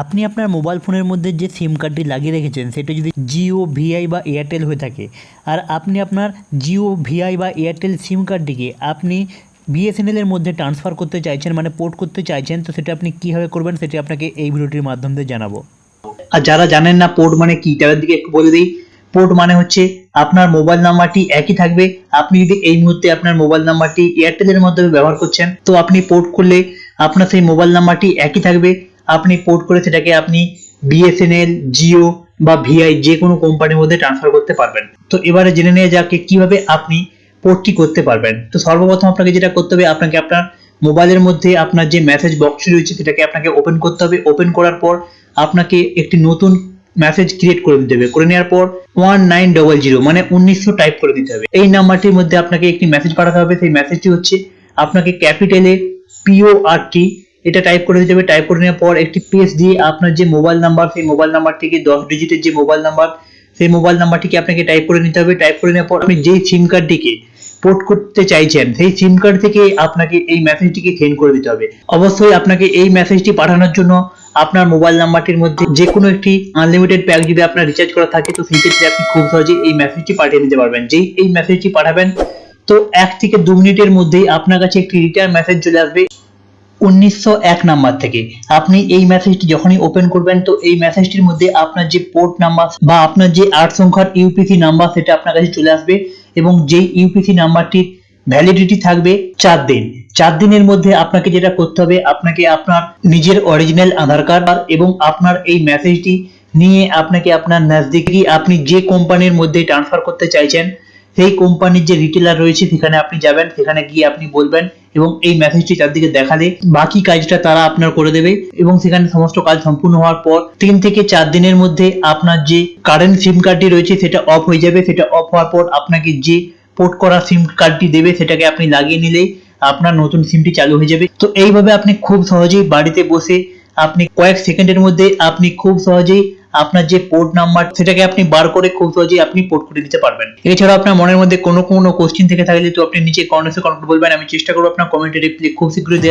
আপনি আপনার মোবাইল ফোনের মধ্যে যে সিম কার্ডটি লাগিয়ে রেখেছেন, সেটা যদি জিও ভিআই বা এয়ারটেল হয়ে থাকে, আর আপনি আপনার জিও ভিআই বা এয়ারটেল সিম কার্ডটিকে আপনি বিএসএনএলের মধ্যে ট্রান্সফার করতে চাইছেন মানে পোর্ট করতে চাইছেন, তো সেটা আপনি কীভাবে করবেন সেটি আপনাকে এই ভিডিওটির মাধ্যমে দিয়ে জানাব। আর যারা জানেন না পোর্ট মানে কি, তাদের দিকে একটু বলে দিই। পোর্ট মানে হচ্ছে আপনার মোবাইল নাম্বারটি একই থাকবে। আপনি যদি এই মুহূর্তে আপনার মোবাইল নাম্বারটি এয়ারটেলের মাধ্যমে ব্যবহার করছেন, তো আপনি পোর্ট করলে আপনার সেই মোবাইল নাম্বারটি একই থাকবে। আপনি পোর্ট করে সেটাকে আপনি বিএসএনএল জিও বা ভিআই যে কোনো কোম্পানির মধ্যে ট্রান্সফার করতে পারবেন। তো এবারে জেনে নিয়ে যাকে কীভাবে আপনি পোর্টটি করতে পারবেন। তো সর্বপ্রথম আপনাকে যেটা করতে হবে, আপনাকে আপনার মোবাইলের মধ্যে আপনার যে মেসেজ বক্স রয়েছে, সেটাকে আপনাকে ওপেন করতে হবে। ওপেন করার পর আপনাকে একটি নতুন মেসেজ ক্রিয়েট করে দিতে হবে। করে নেওয়ার পর ওয়ান নাইন ডবল জিরো মানে উনিশশো টাইপ করে দিতে হবে। এই নাম্বারটির মধ্যে আপনাকে একটি মেসেজ পাঠাতে হবে। সেই মেসেজটি হচ্ছে, আপনাকে ক্যাপিটালে পিও আর টি এটা টাইপ করে দিতে হবে। টাইপ করে নেওয়ার পর একটি পেজ দিয়ে আপনার যে মোবাইল নাম্বার সেই মোবাইল নাম্বারটিকে দশ ডিজিটের যে মোবাইল নাম্বার সেই মোবাইল নাম্বারটিকে আপনাকে টাইপ করে নিতে হবে। টাইপ করে নেওয়ার পর আপনি যেই সিম কার্ডটিকে পোর্ট করতে চাইছেন, সেই সিম কার্ড থেকে আপনাকে এই মেসেজটিকে সেন্ড করে দিতে হবে। অবশ্যই আপনাকে এই মেসেজটি পাঠানোর জন্য আপনার মোবাইল নাম্বারটির মধ্যে যে কোনো একটি আনলিমিটেড প্যাক যদি আপনার রিচার্জ করা থাকে, তো সেই ক্ষেত্রে আপনি খুব সহজেই এই মেসেজটি পাঠিয়ে নিতে পারবেন। যেই এই মেসেজটি পাঠাবেন, তো এক থেকে দু মিনিটের মধ্যেই আপনার কাছে একটি রিটার্ন মেসেজ চলে আসবে। উনিশশো এক নাম্বার থেকে। আপনি এই মেসেজটি যখনই ওপেন করবেন, তো এই মেসেজটির মধ্যে আপনার যে পোর্ট নাম্বার বা আপনার যে আট সংখ্যার ইউপিসি নাম্বার সেটা আপনার কাছে চলে আসবে এবং যেই ইউপিসি নাম্বারটির ভ্যালিডিটি থাকবে চার দিন। চার দিনের মধ্যে আপনাকে যেটা করতে হবে, আপনাকে আপনার নিজের অরিজিনাল আধার কার্ড এবং আপনার এই মেসেজটি নিয়ে আপনাকে আপনার নজদিকি আপনি যে কোম্পানির মধ্যে ট্রান্সফার করতে চাইছেন, সেই কোম্পানির যে রিটেলার রয়েছে, সেখানে আপনি যাবেন, সেখানে গিয়ে আপনি বলবেন এবং এই মেসেজটি চারদিকে দেখালে বাকি কাজটা তারা আপনার করে দেবে এবং সেখানে সমস্ত কাজ সম্পূর্ণ হওয়ার পর তিন থেকে চার দিনের মধ্যে আপনার যে কারেন্ট সিম কার্ডটি রয়েছে সেটা অফ হয়ে যাবে। সেটা অফ হওয়ার পর আপনাকে যে পোর্ট করা সিম কার্ডটি দেবে সেটাকে আপনি লাগিয়ে নিলেই আপনার নতুন সিমটি চালু হয়ে যাবে। তো এইভাবে আপনি খুব সহজেই বাড়িতে বসে আপনি কয়েক সেকেন্ডের মধ্যে আপনি খুব সহজেই আপনার যে পোর্ট নাম্বার সেটাকে আপনি বার করে খুব সহজেই আপনি পোর্ট করে দিতে পারবেন। এছাড়া আপনার মনের মধ্যে কোনো কোনো কোশ্চিন থেকে থাকলে তো আপনি নিচে কমেন্টসে কমেন্ট বলবেন আমি চেষ্টা করব আপনার কমেন্টে রিপ্লাই খুব শীঘ্রই দেওয়ার